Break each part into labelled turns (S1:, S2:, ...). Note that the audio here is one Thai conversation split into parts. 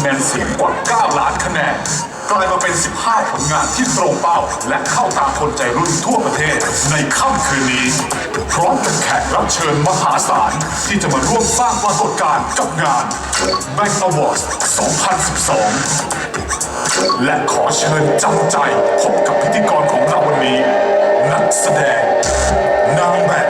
S1: คะแนนเสียงกว่า 9 ล้านคะแนน กลายมาเป็น 15 ผลงานที่ตรงเป้า และเข้าตาคนใจรุ่นทั่วประเทศในค่ำคืนนี้ พร้อมกับแขกรับเชิญมหาศาลที่จะมาร่วมสร้างปรากฏการณ์กับงาน Bank Awards 2012 และขอเชิญจำใจพบกับพิธีกรของเราวันนี้ นักแสดงนางแบบ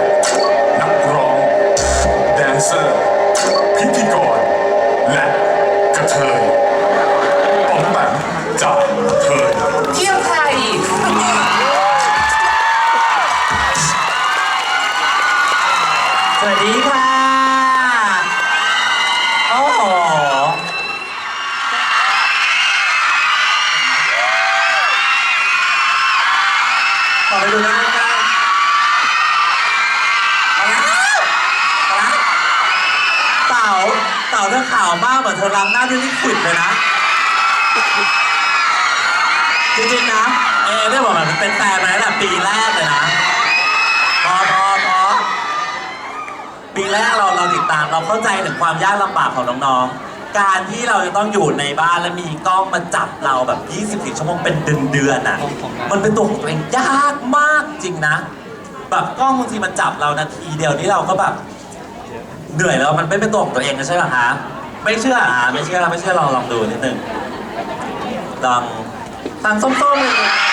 S1: เต่า
S2: เต่าเธอขาวมากเหมือนเธอล้างหน้าด้วยลิควิดเลยนะ จริงๆนะ เอได้บอกแบบมันเป็นแฟนมาตั้งแต่ปีแรกเลยนะพอพอพอปีแรกเราเราติดตามเราเข้าใจถึงความยากลำบากของน้องๆ การที่เราจะต้องอยู่ในบ้านแล้วมีกล้องมาจับเราแบบ 24 ชั่วโมงเป็นเดือนเดือนๆอะ มันเป็นตัวของตัวเองยากมากจริงนะ แบบกล้องบางทีมันจับเรานาทีเดียวนี่เราก็แบบ เหนื่อยแล้วมันไม่เป็นตัวของตัวเองใช่ไหมฮะไม่เชื่อฮะไม่เชื่อไม่เชื่อลองลองดูนิดนึงลองตังส้มๆ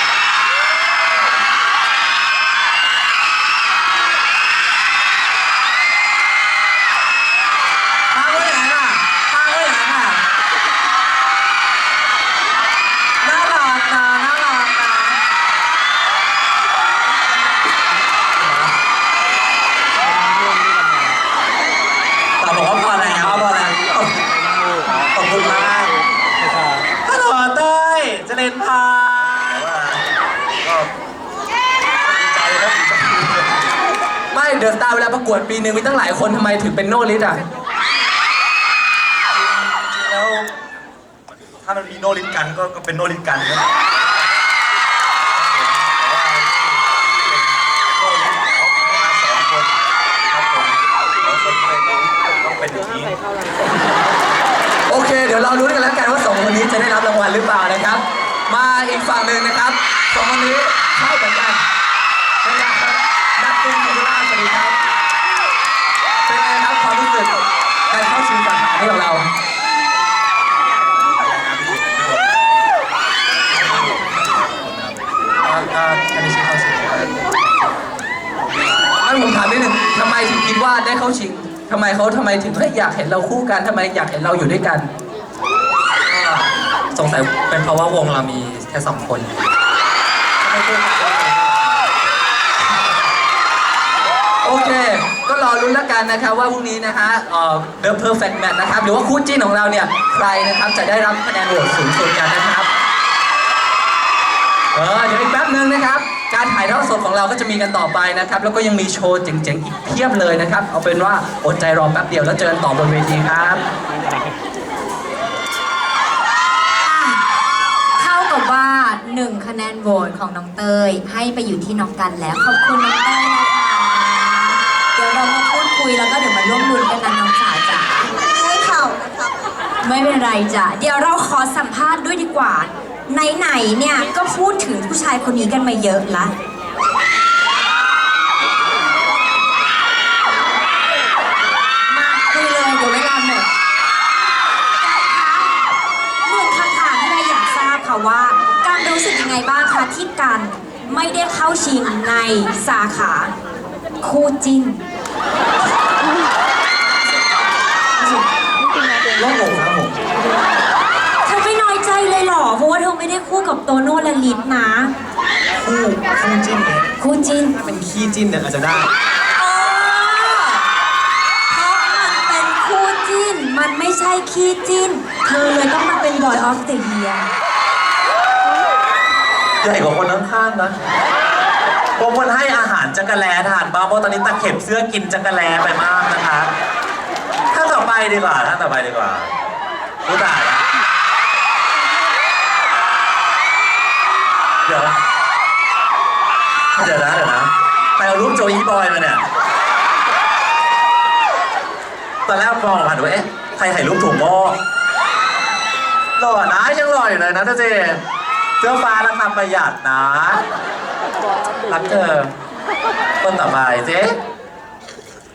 S2: เด
S3: อะสตาร์เวลาประกวดปีหนึ่งมีตั้งหลายคนทำไมถึงเป็นโนลิสอะ
S2: แล้วถ้ามันมีโนลินกันก็ก็เป็นโนลินกันนะต้องเป็นอย่างนี้
S3: โอเค เดี๋ยวเรารู้นกันแล้วกันว่าสองคนนี้จะได้รับรางวัลหรือเปล่านะครับ มาอีกฝั่งหนึ่งนะครับาได้เข้าชิงทำไมเขาทำไมถึงเฮ้ยอยากเห็นเราคู่กันทำไมอยากเห็นเราอยู่ด้วยกัน
S4: สงสัยเป็นเพราะว่าวงเรามีแค่สองคน
S3: โอเค ก็รอรุ้นแล้วกันนะครับว่าพรุ่งนี้นะฮะเอ่อ The Perfect Match นะครับ หรือว่าคู่จิ้นของเราเนี่ย ใครนะครับจะได้รับคะแนนโหวตสูงสุดกันนะครับ เออเดี๋ยวอีกแป๊บนึงนะครับ การถ่ายทอดสดของเราก็จะมีกันต่อไปนะครับ แล้วก็ยังมีโชว์เจ๋งๆอีกเพียบเลยนะครับ เอาเป็นว่าอดใจรอแป๊บเดียวแล้วเจอกันต่อบนเวทีครับ
S5: เท่ากับว่า1คะแนนโหวตของน้องเตยให้ไปอยู่ที่น้องกันแล้ว ขอบคุณน้องเตยนะคะเดี๋ยวเรามาพูดคุยแล้วก็เดี๋ยวมาร่วมลุ้นกันนะน้องสาวจ๋าให้เขานะครับ ไม่เป็นไรจ้ะเดี๋ยวเราขอสัมภาษณ์ด้วยดีกว่า ไหนๆเนี่ยก็พูดถึงผู้ชายคนนี้กันมาเยอะละมาคุยเลยเดี๋ยวเวลาหมดหนึ่งคำถามที่เราอยากทราบค่ะว่า การรู้สึกยังไงบ้างคะที่การไม่ได้เข้าชิงในสาขา คู่จิ้น
S4: โล่งอกครับ
S5: ไม่ได้คู่กับโตโน่และลิศนะ
S4: คู่คู่จิ้นเนี่ย
S5: คู่จิ้น
S4: ถ้าเป็นขี้จิ้นเนี่ยอาจจะได้
S5: เออเพราะมันเป็นคู่จิ้น มันไม่ใช่ขี้จิ้น เธอเลยต้องมาเป็น Boy of the Year
S2: ใหญ่กว่าคนข้างๆนะผมคนให้อาหารจักรแลทานบ้างเพราะตอนนี้ตะเข็บเสื้อกินจักรแลไปมากนะคะท่านต่อไปดีกว่าท่านต่อไปดีกว่ารู้จักนะ เดี๋ยวเดี๋ยวนะเดี๋ยวนะใครเอารูปโจอีบอยมาเนี่ย ตอนแรกมองผ่านว่าเอ๊ะใครถ่ายรูปถุงงอหล่อนะยังหล่ออยู่เลยนะเธอเจเสื้อฟ้าราคาประหยัดนะ รักเธอคนต่อไปเจ๊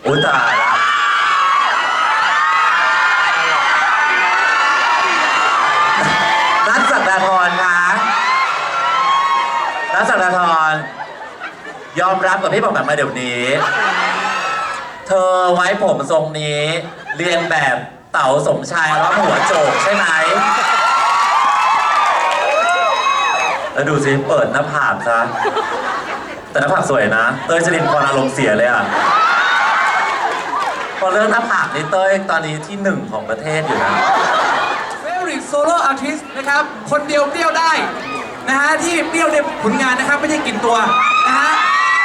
S2: อุ้ยตาย กับพี่บอกแบบมาเดี๋ยวนี้ เธอไว้ผมทรงนี้ เรียนแบบเต๋าสมชายร้องหัวโจกใช่ไหมแล้วดูสิเปิดหน้าผากซะแต่หน้าผากสวยนะ เต้ยจรินพรอารมณ์เสียเลยอะพอเรื่องหน้าผากนี่เต้ยตอนนี้ที่หนึ่งของประเทศอยู่นะ
S6: เฟรริกโซโล่อาร์ติสนะครับ คนเดียวเปรี้ยวได้ นะฮะ ที่เปรี้ยวในผลงานนะครับ ไม่ใช่กลิ่นตัว นะฮะ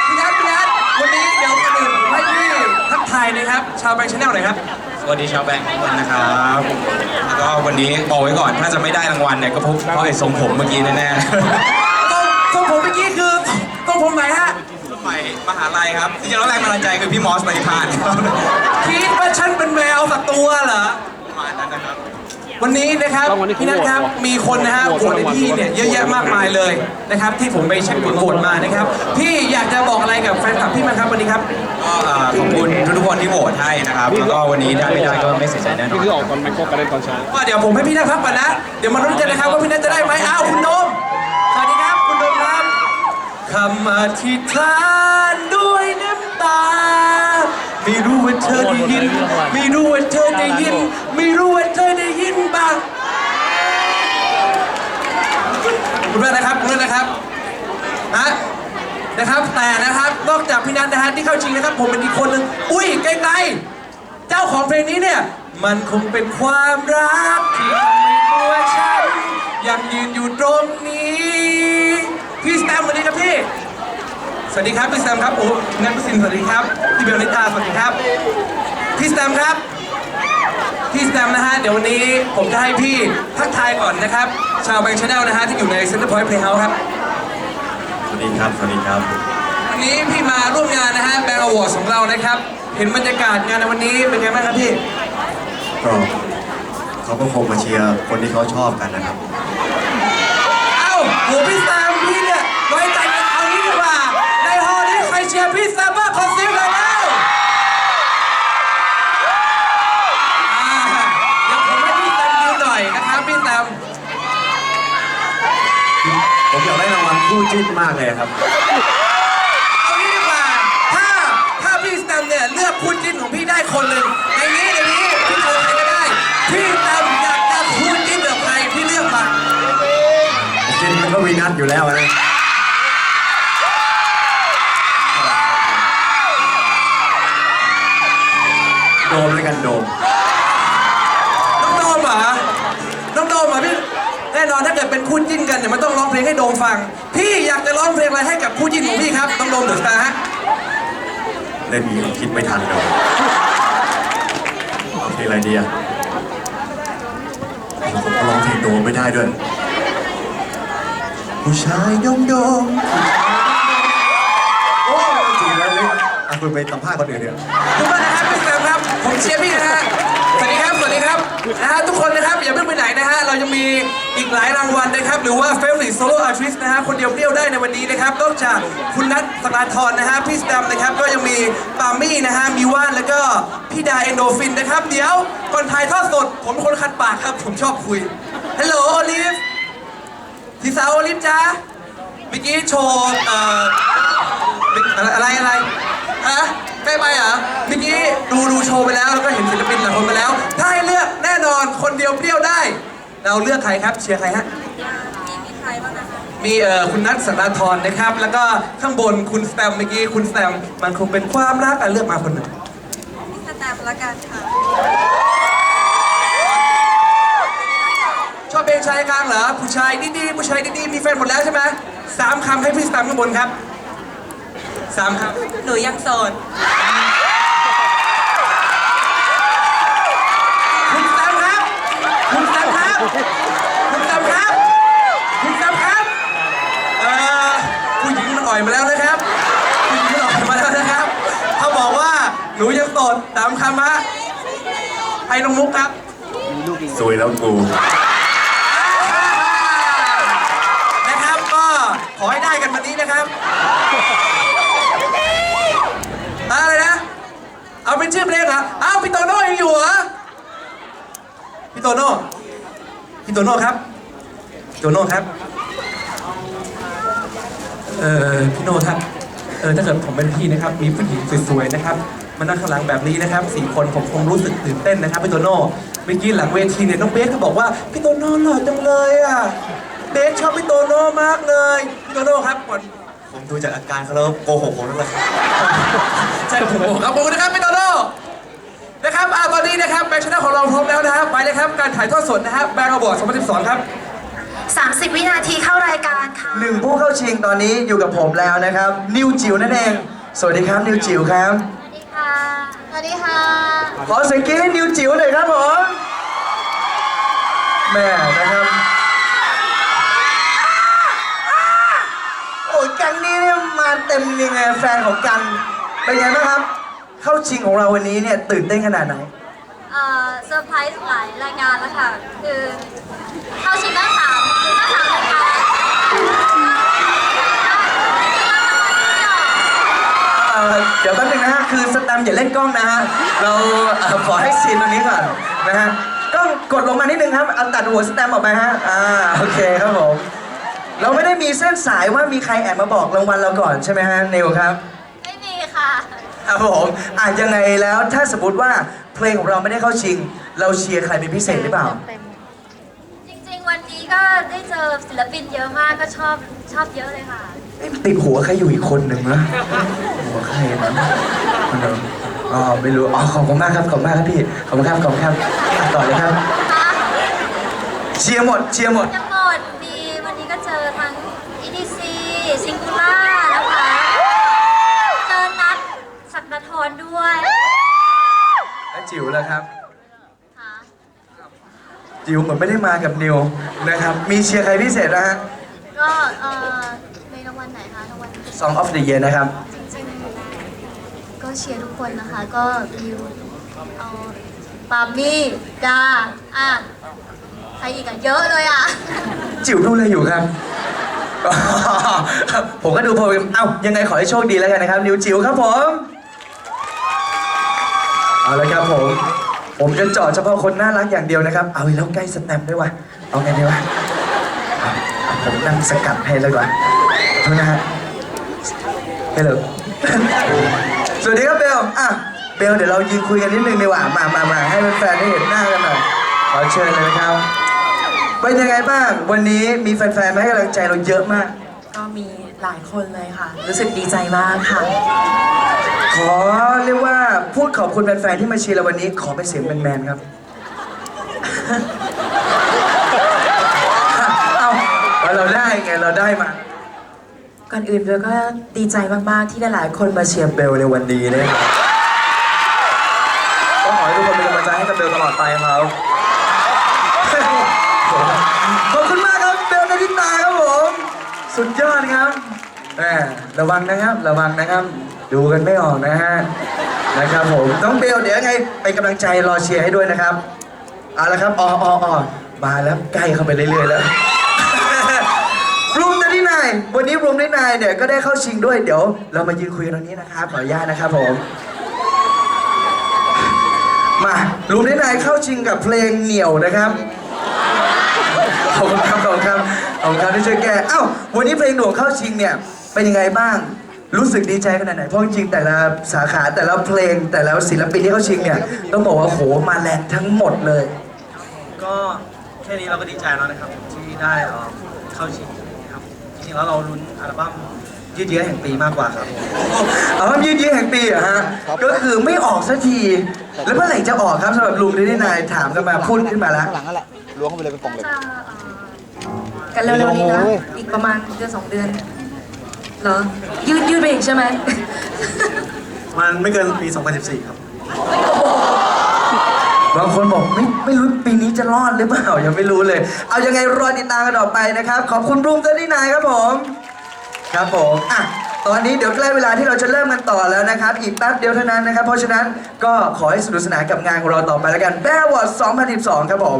S6: พี่นัทพี่นัทวันนี้เดี๋ยวก่อนอื่นผมให้พี่ ทักทายนะครับ ชาวแบงค์ชาแนลหน่อยครับ
S7: สวัสดีชาวแบงค์ทุกคนนะครับแล้วก็วันนี้บอกไว้ก่อนถ้าจะไม่ได้รางวัลเนี่ยก็เพราะเพราะไอ้ทรงผมเมื่อกี้แน่
S6: ทรงทรงผมเมื่อกี้คือทรงผมไหนฮะ
S7: ๆสมัยมหาลัยครับจริงๆแล้วแรงบันดาลใจคือพี่มอสปฏิพานครับ
S6: คิดว่าฉันเป็นแมวสักตัวเหรอ
S7: ประมาณนั้นนะครับ
S6: วันนี้นะครับพี่นัทครับมีคนนะฮะโหวตในพี่เนี่ยเยอะแยะมากมายเลยนะครับ ที่ผมไปเช็คผลโหวตมานะครับ พี่อยากจะบอกอะไรกับแฟนคลับพี่มั้างครับวันนี้ครับ
S7: ก็อ่าขอบคุณทุกๆคนที่โหวตให้นะครับแล้วก็วันนี้ได้ไม่ได้ก็ไม่เสียใจแน่นอน
S8: นี่คือออกตอนแมงโก้การเล่นตอนเช้า
S6: ว่าเดี๋ยวผมให้พี่นัทพักก่อนนะ เดี๋ยวมาลุ้นกันนะครับว่าพี่นัทจะได้ไหมอ้าวคุณโดม สวัสดีครับคุณโดมครับคำอธิษฐานด้วยน้ำตา ไม่รู้ว่าเธอได้ยิน ไม่รู้ว่าเธอได้ยิน ไม่รู้ว่าเธอได้ยินบ้างคุณเพื่อนนะครับคุณเพื่อนนะครับ ฮะนะครับ แต่นะครับนอกจากพี่นัทนะฮะที่เข้าชิงนะครับ ผมเป็นอีกคนหนึ่งอุ้ยไกลๆ เจ้าของเพลงนี้เนี่ย มันคงเป็นความรักที่ทำให้ตัวฉันยังยืนอยู่ตรงนี้ พี่สแตมสวัสดีครับพี่ สวัสดีครับพี่สแตมครับโอ้นัทพิสินสวัสดีครับพี่เบลนิตาสวัสดีครับพี่สแตมครับพี่สแตมนะฮะเดี๋ยววันนี้ผมจะให้พี่ทักทายก่อนนะครับ ชาวแบงค์ชาแนลนะฮะที่อยู่ในเซ็นเตอร์พอยต์เพลย์เฮาส์ครับ
S7: วัสดีครับ สวัสดีครับ
S6: วันนี้พี่มาร่วมงานนะฮะแบงก์อวอร์ดของเรานะครับ เห็นบรรยากาศงานในวันนี้เป็นไงบ้างครับพี่
S9: ก็เขาก็คงมาเชียร์คนที่เขาชอบกันนะครับ
S6: เอ้าโหพี่แซมพี่เนี่ยน้อยใจกันเอางี้ดีกว่าในฮอลนี้ใครเชียร์พี่แซมบ้างขอเสียงหน่อยแล้วอ่าเดี๋ยวผมให้พี่แซมดูหน่อยนะครับพี่แซม
S9: ผมอยากได้ราง สิ้นมากเลยครับ
S6: เอางี้ดีกว่า ถ้าถ้าพี่แตมเนี่ยเลือกคู่จิ้นของพี่ได้คนหนึ่งในนี้ในนี้พี่เจอใครก็ได้ พี่แตมอยากจะคู่จิ้นกับใครพี่เลือกมา
S9: จิ้นมันก็วีนัทอยู่แล้วนะ
S6: คู่จิ้นกันเนี่ยมันต้องร้องเพลงให้โดมฟัง พี่อยากจะร้องเพลงอะไรให้กับคู่จิ้นของพี่ครับน้องโดมเดอะสตาร์ฮะ
S9: เล่นนี้คิดไม่ทันเลยเอาเพลงอะไรดีอะผมก็ร้องเพลงโดมไม่ได้ด้วย ผู้ชายโดมโดมโอ้ยจริงแล้วเลยอะคุณไปสัมภาษณ์คนอื่นเถอะ
S6: ทุกคนนะครับพี่แซมครับผมเชียร์พี่นะฮะ สวัสดีครับ สวัสดีครับนะฮะทุกคนนะครับอย่าเพิ่งไปไหนนะฮะเรายังมีอีกหลายรางวัลนะครับ หรือว่า Favorite Solo Artist นะฮะคนเดียวเปรี้ยวได้ในวันนี้นะครับนอกจากคุณนัทสราธรนะฮะพี่สแตมนะครับก็ยังมีปามี่นะฮะมีว่านแล้วก็พี่ดาเอนโดฟินนะครับ เดี๋ยวก่อนถ่ายทอดสด ผมเป็นคนคัดปากครับ ผมชอบคุยฮัลโหลโอลิฟพี่สาวโอลิฟจ้าเมื่อกี้โชว์เอ่ออะไรอะไรฮะ ใกล้ไปเหรอเมื่อกี้ดูดูโชว์ไปแล้วแล้วก็เห็นศิลปินหลายคนไปแล้ว ถ้าให้เลือกแน่นอนคนเดียวเปรี้ยวได้ เราเลือกใครครับเชียร์ใครฮะ มีเอ่อคุณนัทสัราธรนะครับ แล้วก็ข้างบนคุณสแตมเมื่อกี้คุณสแตมมันคงเป็นความรักอะเลือกมาคนหนึ่ง
S5: สแตมป์ละกันค่ะ
S6: ชอบเพลงชายกลางเหรอผู้ชายดีๆผู้ชายดีๆมีแฟนหมดแล้วใช่ไหมสามคำให้พี่สแตมข้างบนครับ สามครับ
S5: หนูยังโสด
S6: คุณสามครับ คุณสามครับ คุณสามครับ คุณสามครับ เอ่อผู้หญิงมันอ่อยมาแล้วนะครับ ผู้หญิงมันอ่อยมาแล้วนะครับเขาบอกว่าหนูยังโสดสามคำฮะไปลงมุกครับ
S9: สวยแล้วกู
S6: นะครับก็ขอให้ได้กันวันนี้นะครับ อะไรนะ เอาเป็นชื่อเพลงเหรออ้าวพี่โตโน่ยังอยู่เหรอพี่โตโน่พี่โตโน่ครับโตโน่ครับ เออพี่โน่ครับ เออถ้าเกิดผมเป็นพี่นะครับ มีผู้หญิงสวยๆนะครับมานั่งข้างหลังแบบนี้นะครับสี่คนผมคงรู้สึกตื่นเต้นนะครับพี่โตโน่เมื่อกี้หลังเวทีเนี่ยน้องเบสก็บอกว่าพี่โตโน่หล่อจังเลยอะเบสชอบพี่โตโน่มากเลยพี่โตโน่ครับก่อน
S9: ผมดูจากอาการเขาแล้วโกหกผมนั่นแหละ
S6: ใช่ผมขอบคุณนะครับพี่โตโน่นะครับอ่าตอนนี้นะครับแบงค์ชาแนลของเราพร้อมแล้วนะครับไปเลยครับการถ่ายทอดสดนะครับแบงค์อวอร์ด2012 ครับ
S5: 30 วินาทีเข้ารายการค่ะ
S8: หนึ่งผู้เข้าชิงตอนนี้อยู่กับผมแล้วนะครับ นิวจิ๋วนั่นเอง สวัสดีครับนิวจิ๋วครับ
S5: สวัสดีค่ะ สวัสดีค่ะ
S8: ขอเสียงกรี๊ดให้นิวจิ๋วหน่อยครับผมแม่นะครับโอ้ยกัง นี้เนี่ยมาเต็มยังไงแฟนของกันเป็นไงบ้างครับ เข้าชิงของเราวันนี้เนี่ยตื่นเต้นขนาดไหน
S5: เอ่อเซอร์ไพรส์หลายรายการแล้วค่ะ คือเข้าชิงได้สามได้สามรายการจริงๆแล้วรางวัลที่ออก
S8: เอ่อเดี๋ยวแป๊บนึงนะฮะคือสแตมป์อย่าเล่นกล้องนะฮะเราเอ่อขอให้ซีนตรงนี้ก่อนนะฮะกล้องกดลงมานิดนึงครับเอาตัดหัวสแตมป์ออกไปฮะอ่าโอเคครับผม เราไม่ได้มีเส้นสายว่ามีใครแอบมาบอกรางวัลเราก่อนใช่ไหมฮะนิวครับ
S5: ไม่มีค่ะ
S8: ครับผมอะยังไงแล้วถ้าสมมติว่าเพลงของเราไม่ได้เข้าชิง เราเชียร์ใครเป็นพิเศษหรือเปล่า
S5: จริงๆ วันนี้ก็ได้เจอศิลปินเยอะมากก็ชอบชอบเยอะเลยค่ะ
S8: เอ๊ะติดหัวใครอยู่อีกคนหนึ่งนะหัวใครนะคนเดิมอ๋อไม่รู้อ๋อขอบคุณมากครับขอบคุณมากครับพี่ขอบคุณครับขอบคุณครับอะต่อเลยครับ เชียร์หมดเชียร์หมด
S5: ทั้งหมดมีวันนี้ก็เจอทั้ง EDC ซิงคูล่านะคะ เจอนัด ศักดาธรด้วย
S8: แล้วจิ๋วแล้วครับ
S5: ค่ะ
S8: จิ๋วเหมือนไม่ได้มากับนิวนะครับ มีเชียร์ใครพิเศษนะฮะ
S5: ก็เอ่อในรางวัลไหนคะรางวัล
S8: Song of the Year นะครับ
S5: จริงๆ ก็เชียร์ทุกคนนะคะ ก็ยิวเอาปามี่กาอะใครอีกอะเยอะเลยอะ
S8: จิ๋วดูอะไรอยู่ครับ ผมก็ดูโพลเอ้ายังไงขอให้โชคดีแล้วกันนะครับ นิวจิ๋วครับผม เอาละครับผม ผมจะเจาะเฉพาะคนน่ารักอย่างเดียวนะครับ เอาอีกแล้วใกล้สแตมป์ด้วยวะเอาไงดีวะเอาเอาผมนั่งสกัดให้เลยกว่าโทษนะฮะฮัลโหล สวัสดีครับเบลอะเบลเดี๋ยวเรายืนคุยกันนิดนึงดีกว่า มามามาให้แฟนๆได้เห็นหน้ากันหน่อย ขอเชิญเลยนะครับ เป็นยังไงบ้าง วันนี้มีแฟนๆมาให้กำลังใจเราเยอะมาก
S10: ก็มีหลายคนเลยค่ะ รู้สึกดีใจมากค่ะ
S8: ขอเรียกว่าพูด ขอบคุณแฟนๆที่มาเชียร์เราวันนี้ ขอเป็นเสียงแมนๆครับเอาเราได้ไงเราได้มา
S10: ก่อนอื่นเบลก็ดีใจมาก ๆ ที่หลายๆคนมาเชียร์เบลในวันนี้นะครับก็ขอให้ทุกคนเป็นกำลังใจให้กับเบลตลอดไปครับ
S8: ขอบคุณมากครับเบลนาทิตาครับผม สุดยอดครับแหมระวังนะครับ ระวังนะครับ ดูกันไม่ออกนะฮะนะครับผมน้องเบลเดี๋ยวยังไงเป็นกำลังใจรอเชียร์ให้ด้วยนะครับเอาละครับอ๋ออ๋ออ๋อมาแล้วใกล้เข้าไปเรื่อยๆแล้ว รูมที่นายวันนี้รูมที่นายเนี่ยก็ได้เข้าชิงด้วยเดี๋ยว เรามายืนคุยกันตรงนี้นะครับขออนุญาตนะครับผม มารูมที่นายเข้าชิงกับเพลงเหนียวนะครับขอบคุณครับขอบคุณครับขอบคุณครับที่ช่วยแก้เอ้าวันนี้เพลงหน่วงเข้าชิงเนี่ยเป็นยังไงบ้าง รู้สึกดีใจขนาดไหน เพราะจริงๆ แต่ละสาขาแต่ละเพลงแต่ละศิลปินที่เข้าชิงเนี่ย ต้องบอกว่าโหมาแรงทั้งหมดเลย
S4: ก็แค่นี้เราก็ดีใจแล้วนะครับ ที่ได้เอ่อเข้าชิงนะครับจริงๆแล้วเราลุ้นอัลบั้มยืดเยื้อแห่งปีมากกว่าครับ
S8: เอาคำยืดเยื้อแห่งปีเหรอะฮะ ก็คือไม่ออกสักที แล้วเมื่อไหร่จะออกครับสำหรับลุงที่นายถามกันมาพูดขึ้นมาแล้ว
S11: ล้วงเข้าไปเลยเป็นกล่องเหล็ก
S5: จะเอ่อ
S10: กันเร็วๆนี้นะ อีกประมาณเดือนสองเดือน เหรอ ยืดยืดไปอีกใช่ไหม
S4: มันไม่เกินปี 2014 ครับ
S8: บางคนบอกไม่ไม่รู้ปีนี้จะรอดหรือเปล่ายังไม่รู้เลย เอายังไงรอติดตามกันต่อไปนะครับ ขอบคุณรูมเตอร์ที่นายครับผม ครับผมอะตอนนี้เดี๋ยวใกล้เวลาที่เราจะเริ่มกันต่อแล้วนะครับ อีกแป๊บเดียวเท่านั้นนะครับ เพราะฉะนั้นก็ขอให้สนุกสนานกับงานของเราต่อไปแล้วกันแบร์วอร์ด2012 ครับผม